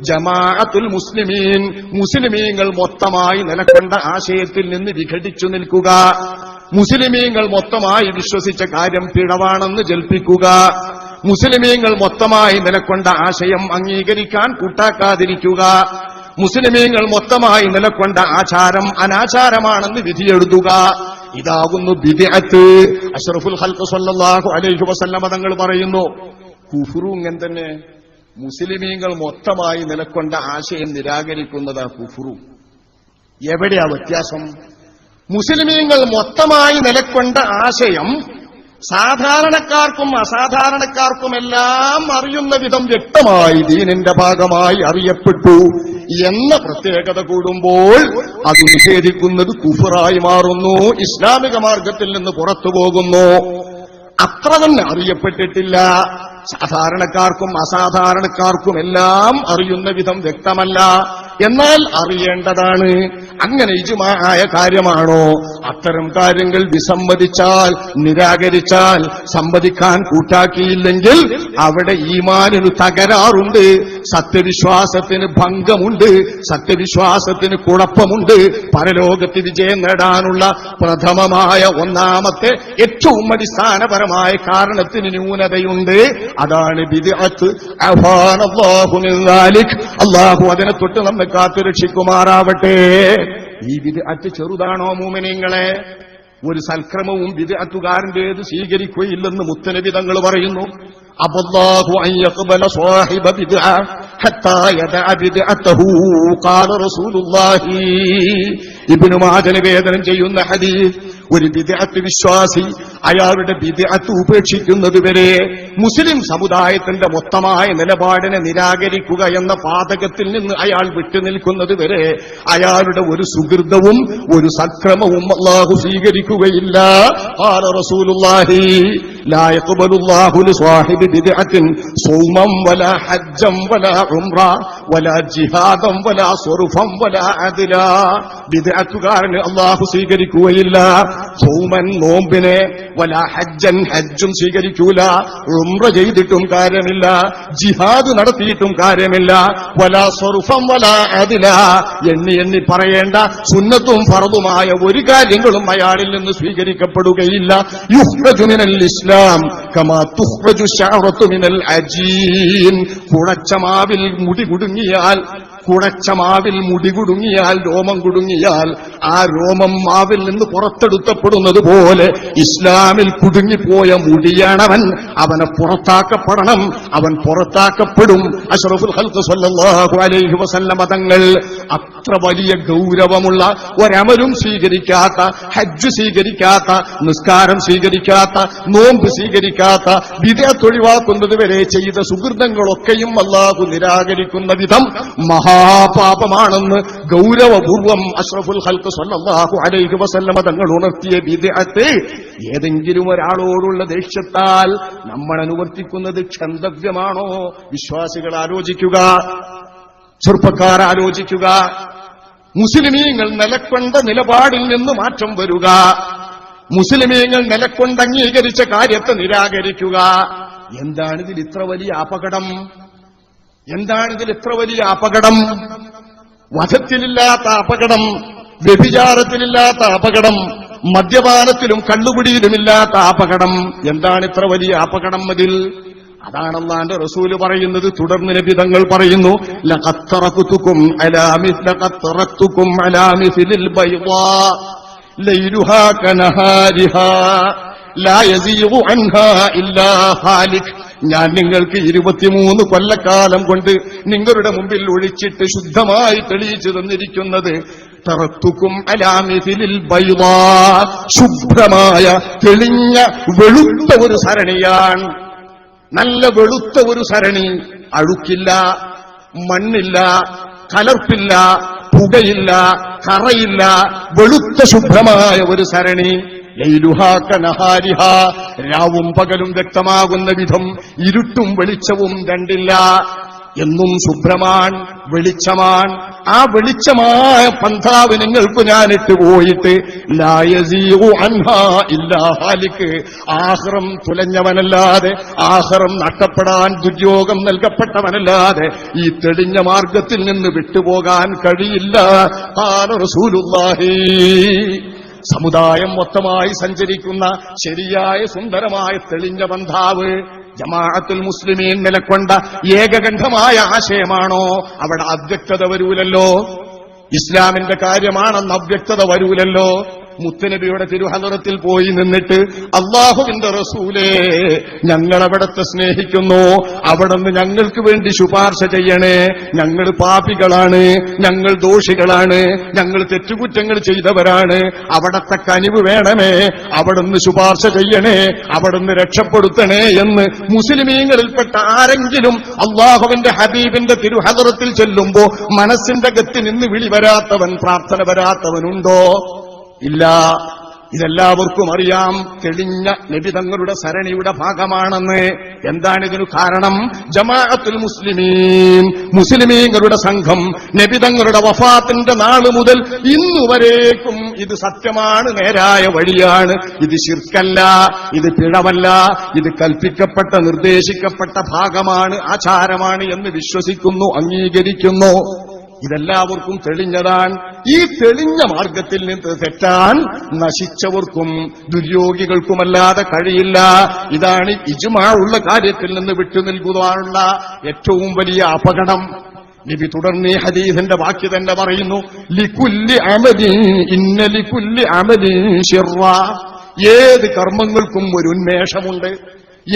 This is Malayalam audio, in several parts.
ജമാഅത്തുൽ മുസ്ലിമീൻ. മുസ്ലിമീങ്ങൾ മൊത്തമായി നിലക്കൊണ്ട ആശയത്തിൽ നിന്ന് വിഘടിച്ചു നിൽക്കുക. മുസ്ലിമീങ്ങൾ മൊത്തമായി വിശ്വസിച്ച കാര്യം പിഴവാണെന്ന് ജൽപ്പിക്കുക. മുസ്ലിമീങ്ങൾ മൊത്തമായി നിലക്കൊണ്ട ആശയം അംഗീകരിക്കാൻ കൂട്ടാക്കാതിരിക്കുക. മുസ്ലിമീങ്ങൾ മൊത്തമായി നിലക്കൊണ്ട ആചാരം അനാചാരമാണെന്ന് വിധിയെഴുതുക. ഇതാകുന്നു ബിദ്അത്ത്. അഷറഫുൽ ഹൽക്ക് സല്ലല്ലാഹു അലൈഹി വസല്ലമ തങ്ങൾ പറയുന്നു കുഫുറു ഇങ്ങനെ തന്നെ. മുസ്ലിമീങ്ങൾ മൊത്തമായി നിലക്കൊണ്ട ആശയം നിരാകരിക്കുന്നതാ കുഫുറു എവിടെയാ വ്യത്യാസം? മുസ്ലിമീങ്ങൾ മൊത്തമായി നിലക്കൊണ്ട ആശയം സാധാരണക്കാർക്കും അസാധാരണക്കാർക്കുമെല്ലാം അറിയുന്ന വിധം വ്യക്തമായി ദീനിന്റെ ഭാഗമായി അറിയപ്പെട്ടു എന്ന പ്രത്യേകത കൂടുമ്പോൾ അത് നിഷേധിക്കുന്നത് കുഫറായി മാറുന്നു ഇസ്ലാമിക മാർഗത്തിൽ നിന്ന് പുറത്തു പോകുന്നു അത്ര തന്നെ അറിയപ്പെട്ടിട്ടില്ല. സാധാരണക്കാർക്കും അസാധാരണക്കാർക്കും എല്ലാം അറിയുന്ന വിധം വ്യക്തമല്ല. എന്നാൽ അറിയേണ്ടതാണ് അങ്ങനെ ഇജുമായ കാര്യമാണോ? അത്തരം കാര്യങ്ങൾ വിസമ്മതിച്ചാൽ നിരാകരിച്ചാൽ സമ്മതിക്കാൻ കൂട്ടാക്കിയില്ലെങ്കിൽ അവിടെ ഈമാനിന് തകരാറുണ്ട് സത്യവിശ്വാസത്തിന് ഭംഗമുണ്ട് സത്യവിശ്വാസത്തിന് കുഴപ്പമുണ്ട്. പരലോകത്ത് വിജയം നേടാനുള്ള പ്രഥമമായ ഒന്നാമത്തെ ഏറ്റവും അടിസ്ഥാനപരമായ കാരണത്തിന് ന്യൂനതയുണ്ട്. അതാണ് ബിദ്അത്ത്. അള്ളാഹു അതിനെ തൊട്ട് നമ്മെ കാത്തു രക്ഷിക്കുമാറാവട്ടെ വിധ അറ്റ് ചെറുതാണോ മൂമിനിങ്ങളെ? ഒരു സൽക്രമവും ബിദ്അത്തുകാരന്റേത് സ്വീകരിക്കുകയില്ലെന്ന് മുത്തനബി തങ്ങൾ പറയുന്നു. അബല്ലാഹു അൻ യഖ്ബല സാഹിബ ഹത്താ ഖാല റസൂലുള്ളാഹി. ഇബ്നു മാജ നിവേദനം ചെയ്യുന്ന ഹദീസ് ഒരു വിദ്യാർത്ഥി വിശ്വാസി അയാളുടെ വിദ്യാർത്ഥി ഉപേക്ഷിക്കുന്നതുവരെ മുസ്ലിം സമുദായത്തിന്റെ മൊത്തമായ നിലപാടിനെ നിരാകരിക്കുക എന്ന പാതകത്തിൽ നിന്ന് അയാൾ വിട്ടുനിൽക്കുന്നതുവരെ അയാളുടെ ഒരു സുഹൃതവും ഒരു സക്രമവും അള്ളാഹു സ്വീകരിക്കുകയില്ല. റസൂലുള്ളാഹി لا يقبل الله لصاحب بدعة صوما ولا حجا ولا عمرة ولا جهادا ولا صرفا ولا عدلا ബിദ്അത്തുകാരന് അള്ളാഹു സ്വീകരിക്കുകയില്ല സൗമൻ നോമ്പിനെ വല ഹജ്ജൻ ഹജ്ജും സ്വീകരിക്കൂല ഉംറ ചെയ്തിട്ടും കാര്യമില്ല ജിഹാദ് നടത്തിയിട്ടും കാര്യമില്ല വല സ്വറുഫം വല അതില എണ്ണി എണ്ണി പറയേണ്ട സുന്നത്തും ഫറതുമായ ഒരു കാര്യങ്ങളും അയാളിൽ നിന്ന് സ്വീകരിക്കപ്പെടുകയില്ല യുഹ്റജു മിനൽ ഇസ്ലാം കമാ കുഴച്ച മാവിൽ മുടി കുടുങ്ങിയാൽ കുടച്ച മാവിൽ മുടി കുടുങ്ങിയാൽ രോമം കുടുങ്ങിയാൽ ആ രോമം മാവിൽ നിന്ന് പുറത്തെടുത്തപ്പെടുന്നത് പോലെ ഇസ്ലാമിൽ കുടുങ്ങിപ്പോയ മുടിയാണവൻ. അവനെ പുറത്താക്കപ്പെടണം. അവൻ പുറത്താക്കപ്പെടും. അഷറഫുൽ സല്ലല്ലാഹു അലൈഹി വസല്ല മതങ്ങൾ അത്ര വലിയ ഗൗരവമുള്ള ഒരമലും സ്വീകരിക്കാത്ത ഹജ്ജ് സ്വീകരിക്കാത്ത നിസ്കാരം സ്വീകരിക്കാത്ത നോമ്പ് സ്വീകരിക്കാത്ത വിധത്തൊഴിവാക്കുന്നത് വരെ ചെയ്ത സുഹൃതങ്ങളൊക്കെയും അല്ലാഹു നിരാകരിക്കുന്ന വിധം മഹാപാപമാണെന്ന് ഗൗരവപൂർവം അഷ്റഫുൽ ഹൽക്ക് സല്ലല്ലാഹു അലൈഹി വസല്ലമ തങ്ങൾ ഉണർത്തിയ വിദേഹത്തെ ഏതെങ്കിലും ഒരാളോടുള്ള ദേഷ്യത്താൽ നമ്മൾ അനുവർത്തിക്കുന്നത് ക്ഷന്തവ്യമാണോ? വിശ്വാസികൾ ആലോചിക്കുക. ചെറുപ്പക്കാർ ആലോചിക്കുക. മുസ്ലിമീങ്ങൾ നിലക്കൊണ്ട നിലപാടിൽ നിന്ന് മാറ്റം വരുക. മുസ്ലിമീങ്ങൾ നിലക്കൊണ്ട് അംഗീകരിച്ച കാര്യത്തെ നിരാകരിക്കുക. എന്താണിതിൽ ഇത്ര വലിയ അപകടം? എന്താണിതിൽ ഇത്ര വലിയ അപകടം? വധത്തിലില്ലാത്ത അപകടം വ്യഭിചാരത്തിലില്ലാത്ത അപകടം മദ്യപാനത്തിലും കള്ളുപിടിയിലുമില്ലാത്ത അപകടം. എന്താണ് ഇത്ര വലിയ അപകടം അതിൽ? അതാണ് റസൂൽ പറയുന്നത് തുടർന്ന് നബിതങ്ങൾ പറയുന്നു മിസ്ലിൽ ലൈലുഹാ കനഹാരിഹാ ഞാൻ നിങ്ങൾക്ക് ഇരുപത്തിമൂന്ന് കൊല്ലക്കാലം കൊണ്ട് നിങ്ങളുടെ മുമ്പിൽ ഒഴിച്ചിട്ട് ശുദ്ധമായി തെളിയിച്ചു തന്നിരിക്കുന്നത്. തറത്തുക്കും അലാമിതിലിൽ ബൈവാ ശുഭ്രമായ തെളിഞ്ഞ വെളുത്ത ഒരു സരണിയാണ്. നല്ല വെളുത്ത ഒരു സരണി. അഴുക്കില്ല മണ്ണില്ല കലർപ്പില്ല പുകയില്ല കറയില്ല വെളുത്ത ശുഭ്രമായ ഒരു സരണി. രാവും പകലും വ്യക്തമാകുന്ന വിധം ഇരുട്ടും വെളിച്ചവും രണ്ടില്ല. എന്നും ശുഭ്രമാൻ വെളിച്ചമാൻ. ആ വെളിച്ചമായ പന്ഥാവ് നിങ്ങൾക്ക് ഞാനിട്ട് പോയിട്ട് ലായസീഉ അൻഹാ ഇല്ലാ ഹാലിക്ക് ആഹ്റം തുലഞ്ഞവനല്ലാതെ ആഹ്റം നഷ്ടപ്പെടാൻ ദുര്യോഗം നൽകപ്പെട്ടവനല്ലാതെ ഈ തെളിഞ്ഞ മാർഗത്തിൽ നിന്ന് വിട്ടുപോകാൻ കഴിയില്ല. ആ റസൂലുള്ളാഹി. സമുദായം മൊത്തമായി സഞ്ചരിക്കുന്ന ശരിയായ സുന്ദരമായ തെളിഞ്ഞ ബന്ധാവ് ജമാഅത്തുൽ മുസ്ലിമീൻ നിലക്കൊണ്ട ഏകകണ്ഠമായ ആശയമാണോ? അവിടെ അവ്യക്തത വരൂലല്ലോ. ഇസ്ലാമിന്റെ കാര്യമാണെന്ന് അവ്യക്തത വരൂലല്ലോ. മുത്തനബിയുടെ തിരുഹലറത്തിൽ പോയി നിന്നിട്ട് അള്ളാഹുവിന്റെ റസൂലേ ഞങ്ങൾ അവിടത്തെ സ്നേഹിക്കുന്നു. അവിടുന്ന് ഞങ്ങൾക്ക് വേണ്ടി ശുപാർശ ചെയ്യണേ. ഞങ്ങൾ പാപികളാണ് ഞങ്ങൾ ദോഷികളാണ് ഞങ്ങൾ തെറ്റുകുറ്റങ്ങൾ ചെയ്തവരാണ്. അവിടത്തെ കനിവ് വേണമേ അവിടുന്ന് ശുപാർശ ചെയ്യണേ അവിടുന്ന് രക്ഷപ്പെടുത്തണേ എന്ന് മുസ്ലിമീങ്ങളിൽപ്പെട്ട ആരെങ്കിലും അള്ളാഹുവിന്റെ ഹബീബിന്റെ തിരുഹലറത്തിൽ ചെല്ലുമ്പോ മനസ്സിന്റെ ഗത്തി നിന്ന് വിളി വരാത്തവൻ പ്രാർത്ഥന വരാത്തവനുണ്ടോ? ഇല്ല. ഇതെല്ലാവർക്കും അറിയാം. തെളിഞ്ഞ നബി തങ്ങളുടെ സരണിയുടെ ഭാഗമാണെന്ന്. എന്താണിതിനു കാരണം? ജമാഅത്തുൽ മുസ്ലിമീൻ. മുസ്ലിമീങ്ങളുടെ സംഘം നബി തങ്ങളുടെ വഫാത്തിന്റെ നാൾ മുതൽ ഇന്നുവരേക്കും ഇത് സത്യമാണ് നേരായ വഴിയാണ്. ഇത് ശിർക്കല്ല ഇത് പിഴവല്ല ഇത് കൽപ്പിക്കപ്പെട്ട നിർദ്ദേശിക്കപ്പെട്ട ഭാഗമാണ് ആചാരമാണ് എന്ന് വിശ്വസിക്കുന്നു അംഗീകരിക്കുന്നു. ഇതെല്ലാവർക്കും തെളിഞ്ഞതാണ്. ഈ തെളിഞ്ഞ മാർഗത്തിൽ നിന്ന് തെറ്റാൻ നശിച്ചവർക്കും ദുര്യോഗികൾക്കുമല്ലാതെ കഴിയില്ല. ഇതാണ് ഇജുമാ ഉള്ള കാര്യത്തിൽ നിന്ന് വിട്ടു നിൽക്കുവാനുള്ള ഏറ്റവും വലിയ അപകടം. നബി തുടർന്ന് ഈ ഹദീസിന്റെ ബാക്കി തന്നെ പറയുന്നു ലിക്കുല്ലി അമലി ഇന്ന ലിക്കുല്ലി അമലി ഷിർറ ഏത് കർമ്മങ്ങൾക്കും ഒരു ഉന്മേഷമുണ്ട്.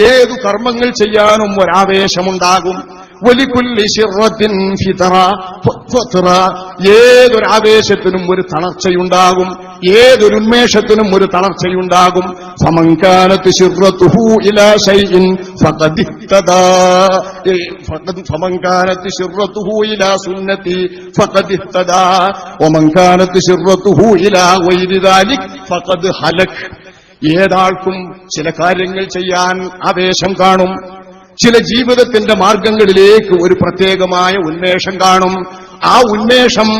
ഏതു കർമ്മങ്ങൾ ചെയ്യാനും ഒരാവേശമുണ്ടാകും. ഏതൊരു ആവേശത്തിനും ഒരു തളർച്ചയുണ്ടാകും. ഏതൊരു ഉന്മേഷത്തിനും ഒരു തളർച്ചയുണ്ടാകും. സമങ്കാലത്ത് ഷിറത്തുഹു ഇലാശൈൻ ഫമങ്കാനത്ത് ഷിറത്തുഹു ഇലാ സുന്നത്തി ഫഖദ് ഇഹ്തദാ. വമങ്കാനത്ത് ഷിറത്തുഹു ഇലാ ഗൈരി ദാലിക് ഫഖദ് ഹലക്. ഏതാൾക്കും ചില കാര്യങ്ങൾ ചെയ്യാൻ ആവേശം കാണും. ചില ജീവിതത്തിന്റെ മാർഗങ്ങളിലേക്ക് ഒരു പ്രത്യേകമായ ഉന്മേഷം കാണും. ആ ഉന്മേഷം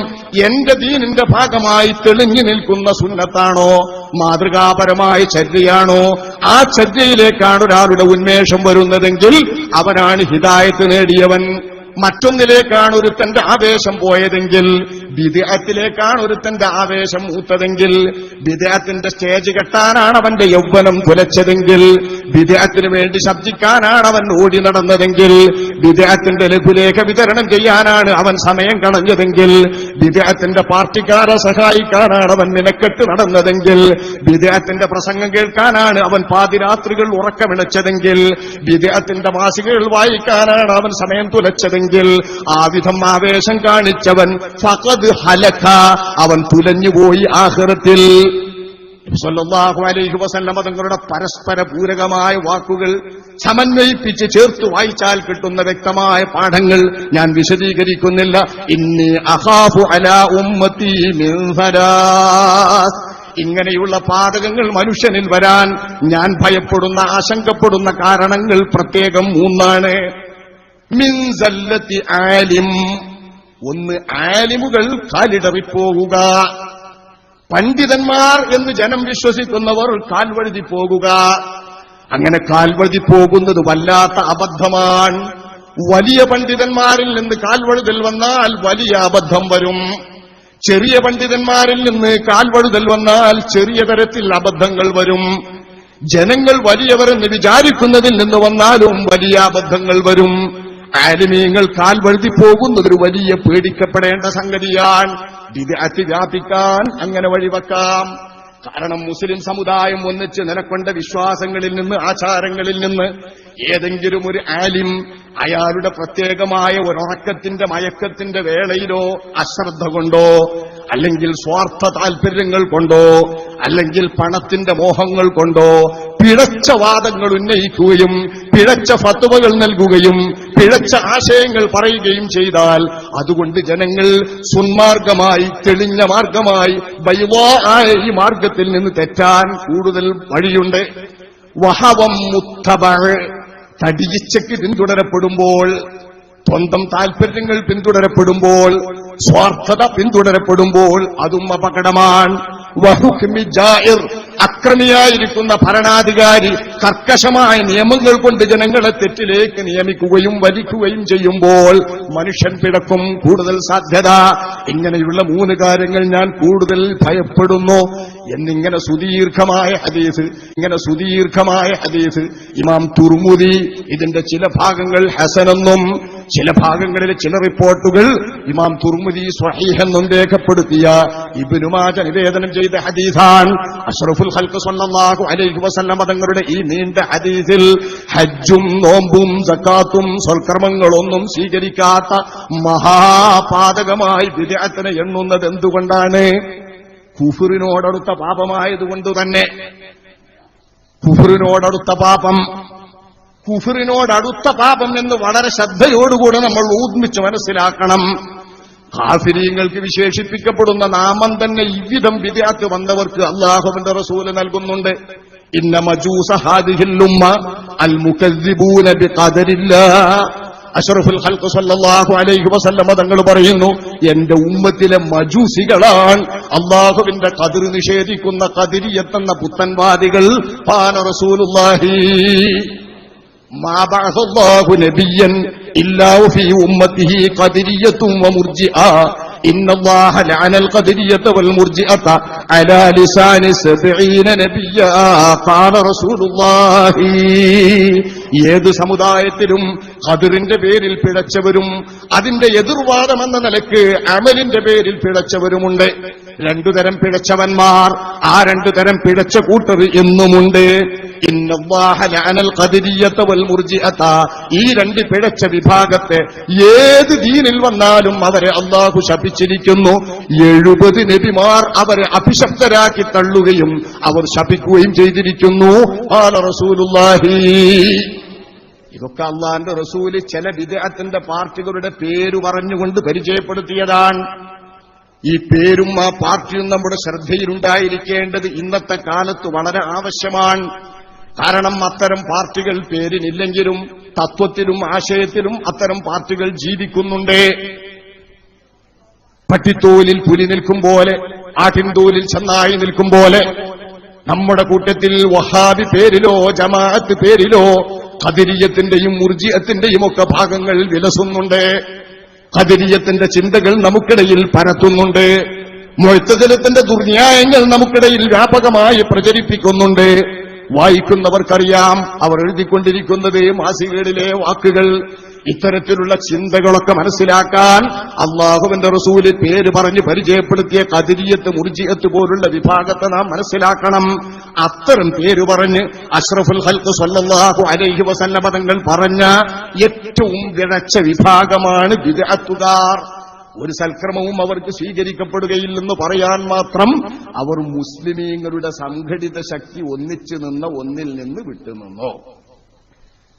എന്റെ ദീനിന്റെ ഭാഗമായി തെളിഞ്ഞു നിൽക്കുന്ന സുന്നത്താണോ മാതൃകാപരമായ ചര്യയാണോ? ആ ചര്യയിലേക്കാണ് ഒരാളുടെ ഉന്മേഷം വരുന്നതെങ്കിൽ അവനാണ് ഹിതായത്ത് നേടിയവൻ. മറ്റൊന്നിലേക്കാണ് ഒരുത്തന്റെ ആവേശം പോയതെങ്കിൽ വിദേഹത്തിലേക്കാണ് ഒരുത്തന്റെ ആവേശം മൂത്തതെങ്കിൽ വിദേഹത്തിന്റെ സ്റ്റേജ് കെട്ടാനാണ് അവന്റെ യൗവനം തുലച്ചതെങ്കിൽ വിദേഹത്തിന് വേണ്ടി ശബ്ദിക്കാനാണ് അവൻ ഓടി നടന്നതെങ്കിൽ വിദേഹത്തിന്റെ ലഘുലേഖ വിതരണം ചെയ്യാനാണ് അവൻ സമയം കളഞ്ഞതെങ്കിൽ വിദേഹത്തിന്റെ പാർട്ടിക്കാരെ സഹായിക്കാനാണ് അവൻ നിലക്കെട്ട് നടന്നതെങ്കിൽ വിദേഹത്തിന്റെ പ്രസംഗം കേൾക്കാനാണ് അവൻ പാതിരാത്രികൾ ഉറക്കമിളച്ചതെങ്കിൽ വിദേഹത്തിന്റെ മാസികകൾ വായിക്കാനാണ് അവൻ സമയം തുലച്ചതെങ്കിൽ ആ വിധം ആവേശം കാണിച്ചവൻ ഫഖദ് ഹലഖ അവൻ തുലഞ്ഞുപോയി ആഹ്റത്തിൽ. സല്ലല്ലാഹു അലൈഹി വസല്ലമ തങ്ങളുടെ പരസ്പര പൂരകമായ വാക്കുകൾ സമന്വയിപ്പിച്ച് ചേർത്ത് വായിച്ചാൽ കിട്ടുന്ന വ്യക്തമായ പാഠങ്ങൾ ഞാൻ വിശദീകരിക്കുന്നില്ല. ഇന്നി അഹാബു അലാ ഉമ്മത്തി. ഇങ്ങനെയുള്ള പാതകങ്ങൾ മനുഷ്യനിൽ വരാൻ ഞാൻ ഭയപ്പെടുന്ന ആശങ്കപ്പെടുന്ന കാരണങ്ങൾ പ്രത്യേകം മൂന്നാണ്. മിൻസല്ലത്തി ആലിം. ഒന്ന് ആലിമുകൾ കാലിടറിപ്പോകുക പണ്ഡിതന്മാർ എന്ന് ജനം വിശ്വസിക്കുന്നവർ കാൽവഴുതി പോകുക. അങ്ങനെ കാൽവഴുതി പോകുന്നത് വല്ലാത്ത അബദ്ധമാണ്. വലിയ പണ്ഡിതന്മാരിൽ നിന്ന് കാൽവഴുതൽ വന്നാൽ വലിയ അബദ്ധം വരും. ചെറിയ പണ്ഡിതന്മാരിൽ നിന്ന് കാൽവഴുതൽ വന്നാൽ ചെറിയ തരത്തിൽ അബദ്ധങ്ങൾ വരും. ജനങ്ങൾ വലിയവരെന്ന് വിചാരിക്കുന്നതിൽ നിന്ന് വന്നാലും വലിയ അബദ്ധങ്ങൾ വരും. ആലിമീങ്ങൾ കാൽവഴുതി പോകുന്നതൊരു വലിയ പേടിക്കപ്പെടേണ്ട സംഗതിയാണ്. വിദ്യാർത്ഥി വ്യാപിക്കാൻ അങ്ങനെ വഴിവെക്കാം. കാരണം മുസ്ലിം സമുദായം ഒന്നിച്ച് നിലക്കൊണ്ട വിശ്വാസങ്ങളിൽ നിന്ന് ആചാരങ്ങളിൽ നിന്ന് ഏതെങ്കിലും ഒരു ആലിം അയാളുടെ പ്രത്യേകമായ ഒരുറക്കത്തിന്റെ മയക്കത്തിന്റെ വേളയിലോ അശ്രദ്ധ കൊണ്ടോ അല്ലെങ്കിൽ സ്വാർത്ഥ താൽപര്യങ്ങൾ കൊണ്ടോ അല്ലെങ്കിൽ പണത്തിന്റെ മോഹങ്ങൾ കൊണ്ടോ പിഴച്ച വാദങ്ങൾ ഉന്നയിക്കുകയും പിഴച്ച ഫത്തുവകൾ നൽകുകയും പിഴച്ച ആശയങ്ങൾ പറയുകയും ചെയ്താൽ അതുകൊണ്ട് ജനങ്ങൾ സുന്മാർഗമായി തെളിഞ്ഞ മാർഗമായി ബൈവാ ആയ ഈ മാർഗത്തിൽ നിന്ന് തെറ്റാൻ കൂടുതൽ വഴിയുണ്ട്. വഹവം മുത്തബ തടിയിച്ചയ്ക്ക് പിന്തുടരപ്പെടുമ്പോൾ സ്വന്തം താൽപര്യങ്ങൾ പിന്തുടരപ്പെടുമ്പോൾ സ്വാർത്ഥത പിന്തുടരപ്പെടുമ്പോൾ അതും അപകടമാണ്. വഹുക്മി ജായിർ അക്രമിയായിരിക്കുന്ന ഭരണാധികാരി കർക്കശമായ നിയമങ്ങൾ കൊണ്ട് ജനങ്ങളെ തെറ്റിലേക്ക് നിയമിക്കുകയും വലിക്കുകയും ചെയ്യുമ്പോൾ മനുഷ്യൻ പിടക്കും കൂടുതൽ സാധ്യത. ഇങ്ങനെയുള്ള മൂന്ന് കാര്യങ്ങൾ ഞാൻ കൂടുതൽ ഭയപ്പെടുന്നു. എന്നിങ്ങനെ സുദീർഘമായ ഹദീസ് ഇങ്ങനെ സുദീർഘമായ ഹദീസ്. ഇമാം തുർമുദി ഇതിന്റെ ചില ഭാഗങ്ങൾ ഹസനെന്നും ചില ഭാഗങ്ങളിലെ ചില റിപ്പോർട്ടുകൾ ഇമാം തുർമുദി സ്വഹീഹെന്നും രേഖപ്പെടുത്തിയ ഇബിനുമാജ നിവേദനം ചെയ്ത ഹദീസാൻ അഷ്റഫുൽ ഹൽക്ക് സ്വല്ലല്ലാഹു അലൈഹി വസല്ലം തങ്ങളുടെ ഈ നീണ്ട ഹദീസിൽ ഹജ്ജും നോമ്പും സക്കാത്തും സ്വൽക്കർമ്മങ്ങളൊന്നും സ്വീകരിക്കാത്ത മഹാപാതകമായി വിദ്യാർത്ഥന എണ്ണുന്നത് എന്തുകൊണ്ടാണ്? കുഫുറിനോടടുത്ത പാപമായതുകൊണ്ട് തന്നെ. കുഫുറിനോടടുത്ത പാപം. കുഫുറിനോടടുത്ത പാപം എന്ന് വളരെ ശ്രദ്ധയോടുകൂടെ നമ്മൾ ഊർമിച്ച് മനസ്സിലാക്കണം. കാഫിരീങ്ങൾക്ക് വിശേഷിപ്പിക്കപ്പെടുന്ന നാമം തന്നെ ഇവിധം വിദ്യാർത്ഥി വന്നവർക്ക് അള്ളാഹുവിന്റെ റസൂൽ നൽകുന്നുണ്ട്. ഇന്ന മജൂസ ഹാദിഹില്ലുമ്മ അൽ മുക്കദ്ദിബൂന ബിഖദരില്ലാ അഷറഫുൽ ഹൽക്ക് സല്ലല്ലാഹു അലൈഹി വസല്ലമ തങ്ങൾ പറയുന്നു എന്റെ ഉമ്മത്തിലെ മജൂസികളാണ് അള്ളാഹുവിന്റെ കതിർ നിഷേധിക്കുന്ന കതിരിയെത്തെന്ന പുത്തൻവാദികൾ. പാന റസൂലുല്ലാഹി മാബഅഹുല്ലാഹു നബിയൻ ഇല്ലാഹു ഫീ ഉമ്മത്തിഹി കതിരിയത്തും വമുർജിഅ إن الله لعن القدرية والمرجئة على لسان سبعين نبيا قال رسول الله ഏത് സമുദായത്തിലും ഖദിറിന്റെ പേരിൽ പിഴച്ചവരും അതിന്റെ എതിർവാദം എന്ന നിലക്ക് അമലിന്റെ പേരിൽ പിഴച്ചവരുമുണ്ട് രണ്ടുതരം പിഴച്ചവന്മാർ ആ രണ്ടു തരം പിഴച്ച കൂട്ടർ എന്നുമുണ്ട്. ഈ രണ്ട് പിഴച്ച വിഭാഗത്തെ ഏത് ദീനിൽ വന്നാലും അവരെ അള്ളാഹു ശപിച്ചിരിക്കുന്നു. എഴുപത് നബിമാർ അവരെ അഭിശബ്ദരാക്കി തള്ളുകയും അവർ ശപിക്കുകയും ചെയ്തിരിക്കുന്നു. റസൂലുള്ളാഹി. ഇതൊക്കെ അള്ളാന്റെ റസൂൽ ചില വിദേഹത്തിന്റെ പാർട്ടികളുടെ പേര് പറഞ്ഞുകൊണ്ട് പരിചയപ്പെടുത്തിയതാണ്. ഈ പേരും ആ പാർട്ടിയും നമ്മുടെ ശ്രദ്ധയിലുണ്ടായിരിക്കേണ്ടത് ഇന്നത്തെ കാലത്ത് വളരെ ആവശ്യമാണ്. കാരണം അത്തരം പാർട്ടികൾ പേരിനില്ലെങ്കിലും തത്വത്തിലും ആശയത്തിലും അത്തരം പാർട്ടികൾ ജീവിക്കുന്നുണ്ട്. പട്ടിത്തോലിൽ പുലി നിൽക്കും പോലെ ആട്ടിൻതോലിൽ ചെന്നായി നിൽക്കും പോലെ നമ്മുടെ കൂട്ടത്തിൽ വഹാബി പേരിലോ ജമാഅത്ത് പേരിലോ ഖദിരിയത്തിന്റെയും മുർജിയത്തിന്റെയും ഒക്കെ ഭാഗങ്ങൾ വിലസുന്നുണ്ട്. ഖദിരിയത്തിന്റെ ചിന്തകൾ നമുക്കിടയിൽ പരത്തുന്നുണ്ട്. മൊയ്ത്തജലത്തിന്റെ ദുർന്യായങ്ങൾ നമുക്കിടയിൽ വ്യാപകമായി പ്രചരിപ്പിക്കുന്നുണ്ട്. വായിക്കുന്നവർക്കറിയാം അവർ എഴുതിക്കൊണ്ടിരിക്കുന്നത് മാസികകളിലെ വാക്കുകൾ. ഇത്തരത്തിലുള്ള ചിന്തകളൊക്കെ മനസ്സിലാക്കാൻ അള്ളാഹുവിന്റെ റസൂൽ പേര് പറഞ്ഞ് പരിചയപ്പെടുത്തിയ കതിരിയത്ത് മുർജിയത്ത് പോലുള്ള വിഭാഗത്തെ നാം മനസ്സിലാക്കണം. അത്തരം പേര് പറഞ്ഞ് അഷ്റഫുൽ ഹൽക്ക് സ്വല്ലല്ലാഹു അലൈഹി വസല്ലമ തങ്ങൾ പറഞ്ഞ ഏറ്റവും വിളച്ച വിഭാഗമാണ് വിദഅത്തുകാർ ഒരു സൽക്രമവും അവർക്ക് സ്വീകരിക്കപ്പെടുകയില്ലെന്ന് പറയാൻ മാത്രം അവർ മുസ്ലിമീങ്ങളുടെ സംഘടിത ശക്തി ഒന്നിച്ചു നിന്ന ഒന്നിൽ നിന്ന് വിട്ടുനിന്നോ.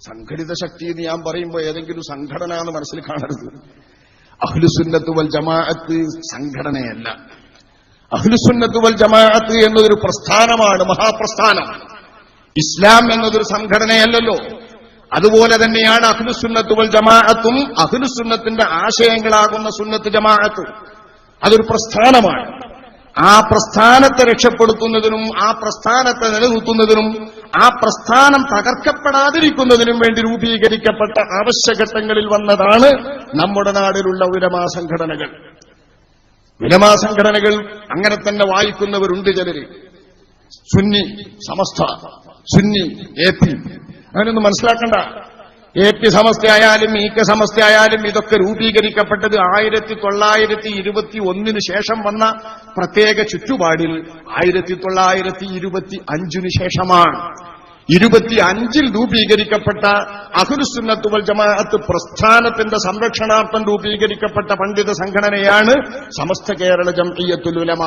സംഘടിത ശക്തി എന്ന് ഞാൻ പറയുമ്പോൾ ഏതെങ്കിലും സംഘടന എന്ന് മനസ്സിൽ കാണരുത്. അഹ്ലുസുന്നത്ത് വൽ ജമാഅത്ത് സംഘടനയല്ല. അഹ്ലുസുന്നത്ത് വൽ ജമാഅത്ത് എന്നതൊരു പ്രസ്ഥാനമാണ് മഹാപ്രസ്ഥാനം. ഇസ്ലാം എന്നതൊരു സംഘടനയല്ലല്ലോ. അതുപോലെ തന്നെയാണ് അഹ്ലുസുന്നത്ത് വൽ ജമാഅത്തും അഹ്ലുസുന്നത്തിന്റെ ആശയങ്ങളാകുന്ന സുന്നത്ത് ജമാഅത്തും. അതൊരു പ്രസ്ഥാനമാണ്. ആ പ്രസ്ഥാനത്തെ രക്ഷപ്പെടുത്തുന്നതിനും ആ പ്രസ്ഥാനത്തെ നിലനിർത്തുന്നതിനും ആ പ്രസ്ഥാനം തകർക്കപ്പെടാതിരിക്കുന്നതിനും വേണ്ടി രൂപീകരിക്കപ്പെട്ട ആവശ്യഘട്ടങ്ങളിൽ വന്നതാണ് നമ്മുടെ നാടിലുള്ള ഉലമാ സംഘടനകൾ. ഉലമാ സംഘടനകൾ അങ്ങനെ തന്നെ വായിക്കുന്നവരുണ്ട് ചിലര്. സുന്നി സമസ്ത സുന്നി എ പി. അങ്ങനെയൊന്നും മനസ്സിലാക്കണ്ട. എ പി സമസ്തയായാലും ഇ കെ സമസ്തയായാലും ഇതൊക്കെ രൂപീകരിക്കപ്പെട്ടത് ആയിരത്തി തൊള്ളായിരത്തി ഇരുപത്തി ഒന്നിനു ശേഷം വന്ന പ്രത്യേക ചുറ്റുപാടിൽ ആയിരത്തി തൊള്ളായിരത്തി ഇരുപത്തി അഞ്ചിനു ശേഷമാണ് ഇരുപത്തി അഞ്ചിൽ രൂപീകരിക്കപ്പെട്ട അഹുലുസുന്നത്ത് ജമാഅത്ത് പ്രസ്ഥാനത്തിന്റെ സംരക്ഷണാർത്ഥം രൂപീകരിക്കപ്പെട്ട പണ്ഡിത സംഘടനയാണ് സമസ്ത കേരള ജംഇയ്യത്തുൽ ഉലമ.